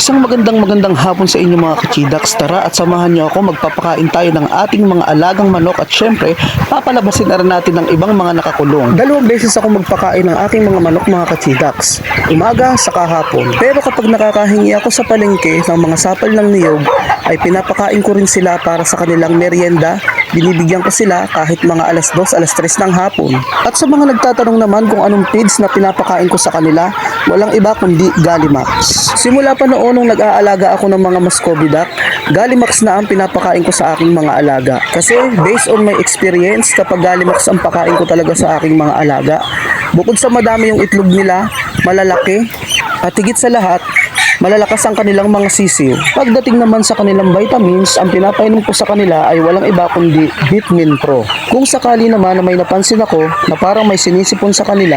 Isang magandang magandang hapon sa inyo mga kachidax. Tara at samahan niyo ako magpapakain tayo ng ating mga alagang manok at syempre papalabasin na rin natin ng ibang mga nakakulong. Dalawang beses ako magpakain ng aking mga manok mga kachidax. Umaga sa kahapon. Pero kapag nakakahingi ako sa palengke ng mga sapal ng niyog ay pinapakain ko rin sila para sa kanilang merienda. Binibigyan ko sila kahit mga alas 2, alas 3 ng hapon. At sa mga nagtatanong naman kung anong feeds na pinapakain ko sa kanila, walang iba kundi Galimax. Simula pa noon nung nag-aalaga ako ng mga Muscovy duck, Galimax na ang pinapakain ko sa aking mga alaga. Kasi based on my experience, kapag Galimax ang pakain ko talaga sa aking mga alaga, bukod sa madami yung itlog nila, malalaki, at higit sa lahat, malalakas ang kanilang mga sisiw. Pagdating naman sa kanilang vitamins, ang pinapainom ko sa kanila ay walang iba kundi Vitamin Pro. Kung sakali naman na may napansin ako na parang may sinisipon sa kanila,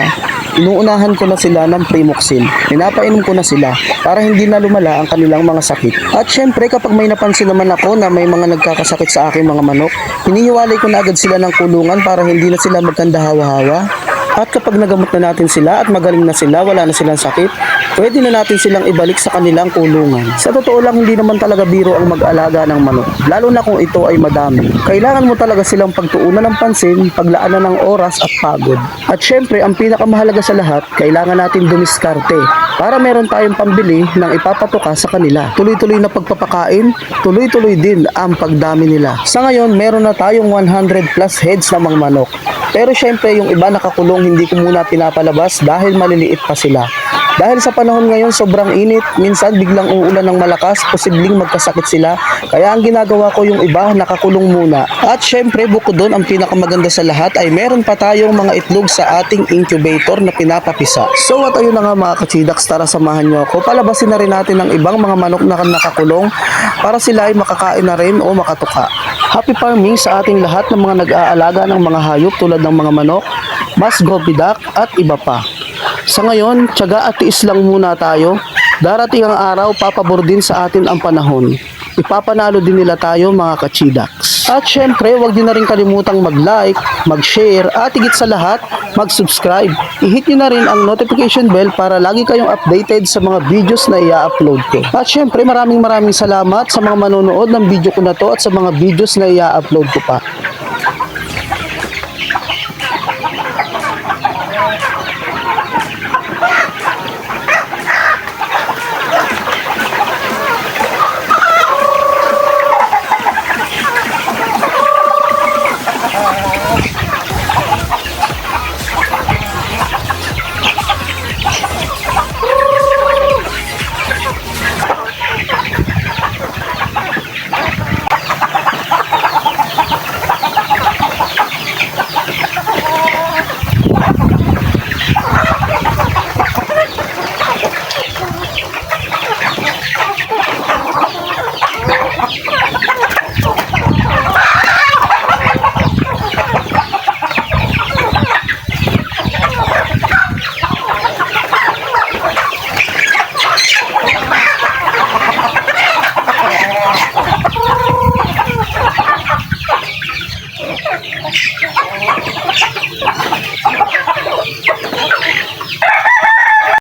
inuunahan ko na sila ng Primoxin. Pinapainom ko na sila para hindi na lumala ang kanilang mga sakit. At syempre kapag may napansin naman ako na may mga nagkakasakit sa aking mga manok, hinihiwalay ko na agad sila ng kulungan para hindi na sila magkanda hawa-hawa at kapag nagamot na natin sila at magaling na sila, wala na silang sakit, pwede na natin silang ibalik sa kanilang kulungan. Sa totoo lang, hindi naman talaga biro ang mag-alaga ng manok, lalo na kung ito ay madami. Kailangan mo talaga silang pagtuunan ng pansin, paglaanan ng oras at pagod. At syempre, ang pinakamahalaga sa lahat, kailangan natin dumiskarte para meron tayong pambili ng ipapatuka sa kanila. Tuloy-tuloy na pagpapakain, tuloy-tuloy din ang pagdami nila. Sa ngayon, meron na tayong 100 plus heads na mga manok. Pero syempre yung iba nakakulong hindi ko muna pinapalabas dahil maliliit pa sila. Dahil sa panahon ngayon sobrang init, minsan biglang uulan ng malakas, posibleng magkasakit sila. Kaya ang ginagawa ko yung iba nakakulong muna. At syempre bukod doon ang pinakamaganda sa lahat ay meron pa tayong mga itlog sa ating incubator na pinapapisa. So at ayun na nga mga kachidax, tara samahan nyo ako. Palabasin na rin natin ang ibang mga manok na nakakulong para sila ay makakain na rin o makatuka. Happy farming sa ating lahat ng mga nag-aalaga ng mga hayop tulad ng mga manok, mas gobidak at iba pa. Sa ngayon, tiyaga at tiis lang muna tayo. Darating ang araw, papabor din sa atin ang panahon. Ipapanalo din nila tayo mga kachidax. At syempre, huwag din na rin kalimutang mag-like, mag-share, at higit sa lahat, mag-subscribe. I-hit nyo na rin ang notification bell para lagi kayong updated sa mga videos na i-upload ko. At syempre, maraming maraming salamat sa mga manonood ng video ko na to at sa mga videos na i-upload ko pa.